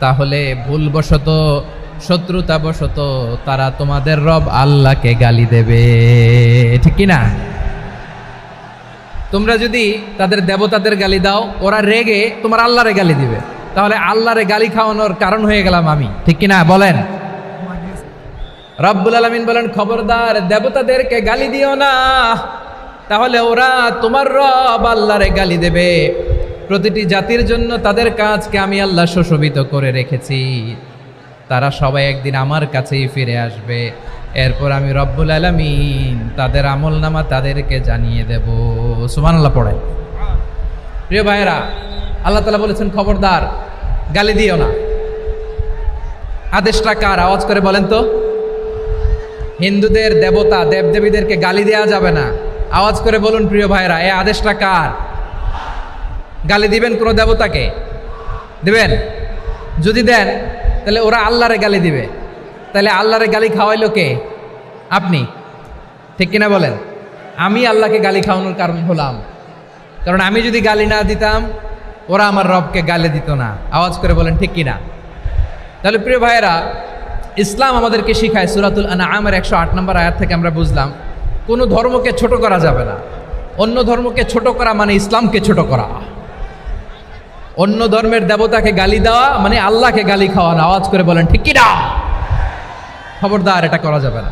তাহলে ভুলবশত, শত্রুতাবশত তারা তোমাদের রব আল্লাহকে গালি দেবে। ঠিক না তোমরা যদি তাদের দেবতাদের গালি দাও, ওরা রেগে তোমার আল্লাহরে গালি দিবে। তাহলে আল্লাহরে গালি খাওয়ানোর কারণ হয়ে গেলাম আমি। ঠিক কিনা? বলেন। রব্বুল আলমিন বলেন, খবরদার, দেবতাদেরকে গালি দিও না। তাহলে ওরা তোমার রব আল্লাহরে গালি দেবে। প্রতিটি জাতির জন্য তাদের কাজকে আমি আল্লাহ সুশোভিত করে রেখেছি। তারা সবাই একদিন আমার কাছেই ফিরে আসবে। এরপর আমি রব্বুল আলমিন তাদের আমল নামা তাদেরকে জানিয়ে দেব। সুমান আল্লাহ পড়ে প্রিয় ভাইয়েরা, আল্লাহ তালা বলেছেন, খবরদার, গালি দিও না। আদেশটা কার? আওয়াজ করে বলেন তো। হিন্দুদের দেবতা, দেবদেবীদেরকে গালি দেওয়া যাবে না। আওয়াজ করে বলুন, প্রিয় ভাইরা এ আদেশটা কার? গালি দিবেন কোনো দেবতাকে? দেবেন? যদি দেন, তাহলে ওরা আল্লাহরে গালি দিবে। তাহলে আল্লাহরে গালি খাওয়াইলো কে? আপনি। ঠিক কিনা বলেন? আমি আল্লাহকে গালি খাওয়ানোর কারণ হলাম। কারণ আমি যদি গালি না দিতাম, ওরা আমার রবকে গালি দিত না। আওয়াজ করে বলেন, ঠিক কিনা? তাহলে প্রিয় ভাইয়েরা, ইসলাম আমাদেরকে শিখায় সুরাতুল আনা আমার একশো আট নম্বর আয়াত থেকে আমরা বুঝলাম, কোনো ধর্মকে ছোট করা যাবে না। অন্য ধর্মকে ছোট করা মানে ইসলামকে ছোট করা। অন্য ধর্মের দেবতাকে গালি দেওয়া মানে আল্লাহকে গালি খাওয়ানো। আওয়াজ করে বলেন, ঠিক কিনা খবরদার, এটা করা যাবে না।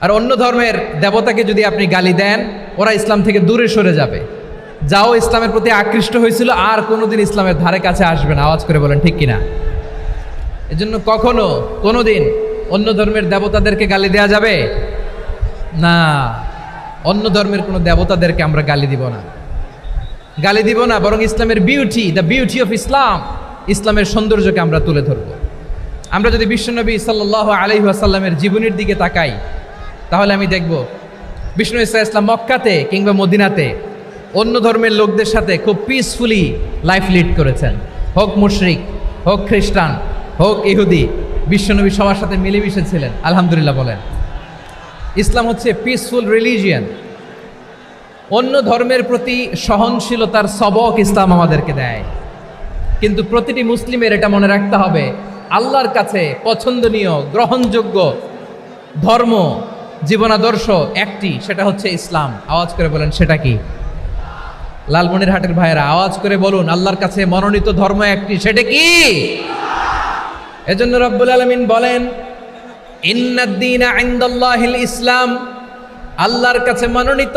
আর অন্য ধর্মের দেবতাকে যদি আপনি গালি দেন, ওরা ইসলাম থেকে দূরে সরে যাবে। যাও, ইসলামের প্রতি আকৃষ্ট হয়েছিল, আর কোনোদিন ইসলামের ধারে কাছে আসবে না। আওয়াজ করে বলেন, ঠিক কিনা এজন্য কখনো, কোনোদিন অন্য ধর্মের দেবতাদেরকে গালি দেওয়া যাবে? না। অন্য ধর্মের কোনো দেবতাদেরকে আমরা গালি দিব না। গালি দিব না, বরং ইসলামের beauty the beauty of Islam ইসলামের সৌন্দর্যকে আমরা তুলে ধরব। আমরা যদি বিশ্বনবী সাল্লাহ আলহি আসাল্লামের জীবনের দিকে তাকাই, তাহলে আমি দেখব বিষ্ণু ইসা ইসলাম মক্কাতে কিংবা মদিনাতে অন্য ধর্মের লোকদের সাথে খুব পিসফুলি লাইফ লিড করেছেন। হোক মুশরিক, হোক খ্রিস্টান, হোক ইহুদি, বিশ্বনবী সবার সাথে মিলেমিশে ছিলেন, আলহামদুলিল্লাহ বলেন। ইসলাম হচ্ছে পিসফুল রিলিজিয়ান অন্য ধর্মের প্রতি সহনশীলতার সবক ইসলাম আমাদেরকে দেয়। কিন্তু প্রতিটি মুসলিমের এটা মনে রাখতে হবে, আল্লাহর কাছে পছন্দনীয়, গ্রহণযোগ্য ধর্ম, জীবনাদর্শ একটি, সেটা হচ্ছে ইসলাম। আওয়াজ করে বলেন, সেটা কি? লালমনির হাটের ভাইয়েরা, আওয়াজ করে বলুন, আল্লাহর কাছে মনোনীত ধর্ম একটি, সেটা কি? এজন্য রব্বুল আলমিন বলেন, ইন্নাদ্দিন ইসলাম আল্লাহর কাছে মনোনীত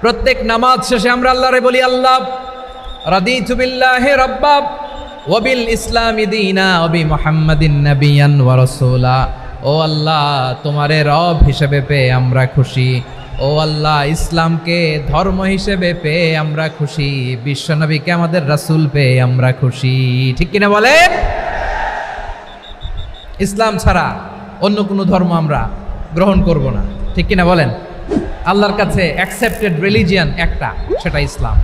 প্রত্যেক নামাজ শেষে আমরা আল্লাহরে বলি, আল্লাহ, রাদিতু বিল্লাহি রাব্বাব ওয়াবিল ইসলামি দীনা ওবি মুহাম্মাদিন নাবিয়ান ওয়া রাসূলা। ও আল্লাহ, তোমারে রব হিসেবে পেয়ে আমরা খুশি। ও আল্লাহ, ইসলামকে ধর্ম হিসেবে পেয়ে আমরা খুশি। বিশ্বনবীকে আমাদের রাসূল পেয়ে আমরা খুশি। ঠিক কিনা বলেন? ইসলাম ছাড়া অন্য কোনো ধর্ম আমরা গ্রহণ করব না। ঠিক কিনা বলেন? আল্লাহর কাছে অ্যাকসেপ্টেড রিলিজিয়ান একটা সেটা ইসলাম।